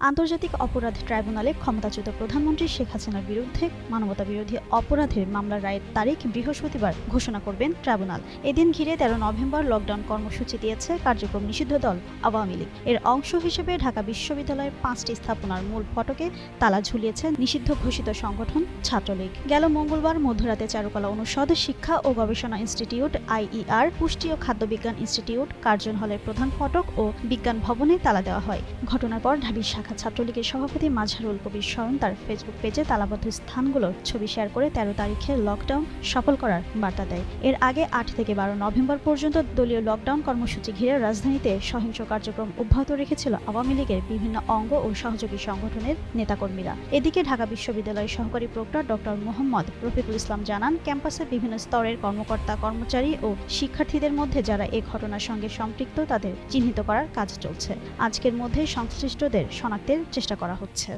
আন্তর্জাতিক অপরাধ ট্রাইব্যুনালে ক্ষমতাচ্যুত প্রধানমন্ত্রী শেখ হাসিনার বিরুদ্ধে মানবতাবিরোধী অপরাধের মামলার রায়ের তারিখ বৃহস্পতিবার ঘোষণা করবেন ট্রাইব্যুনাল। এদিন ঘিরে তেরো নভেম্বর লকডাউন কর্মসূচি দিয়েছে কার্যক্রম নিষিদ্ধ দল, আওয়ামী লীগ। এর অংশ হিসেবে ঢাকা বিশ্ববিদ্যালয়ের পাঁচটি স্থাপনার মূল ফটকে তালা ঝুলিয়েছে নিষিদ্ধ ঘোষিত সংগঠন ছাত্রলীগ। গেল মঙ্গলবার মধ্যরাতে চারুকলা অনুষদ, শিক্ষা ও গবেষণা ইনস্টিটিউট, আইইআর, পুষ্টি ও খাদ্য বিজ্ঞান ইনস্টিটিউট, কার্জন হলের প্রধান ফটক ও বিজ্ঞান ভবনে তালা দেওয়া হয়। ঘটনার পর ঢাবির শাখা ছাত্রলীগের সভাপতি মাঝহারুল কবির স্মরণ তার ফেসবুক পেজে তালাবদ্ধ স্থানগুলোর ছবি শেয়ার করে তেরো তারিখে লকডাউন সফল করার বার্তা দেয়। এর আগে আট থেকে বারো নভেম্বর পর্যন্ত দলীয় লকডাউন কর্মসূচি ঘিরে রাজধানীতে সহিংস কার্যক্রম অব্যাহত রেখেছিল আওয়ামী লীগের বিভিন্ন অঙ্গ ও সহযোগী সংগঠনের নেতাকর্মীরা। এদিকে ঢাকা বিশ্ববিদ্যালয়ের সহকারী প্রক্টর ডক্টর মোহাম্মদ রফিকুল ইসলাম জানান ক্যাম্পাসে বিভিন্ন স্তরের কর্মকর্তা, কর্মচারী ও শিক্ষার্থীদের মধ্যে যারা এ ঘটনার সঙ্গে সম্পৃক্ত তাদের চিহ্নিত করার কাজ চলছে। আজকের মধ্যে সংশ্লিষ্টদের আনতে চেষ্টা করা হচ্ছে।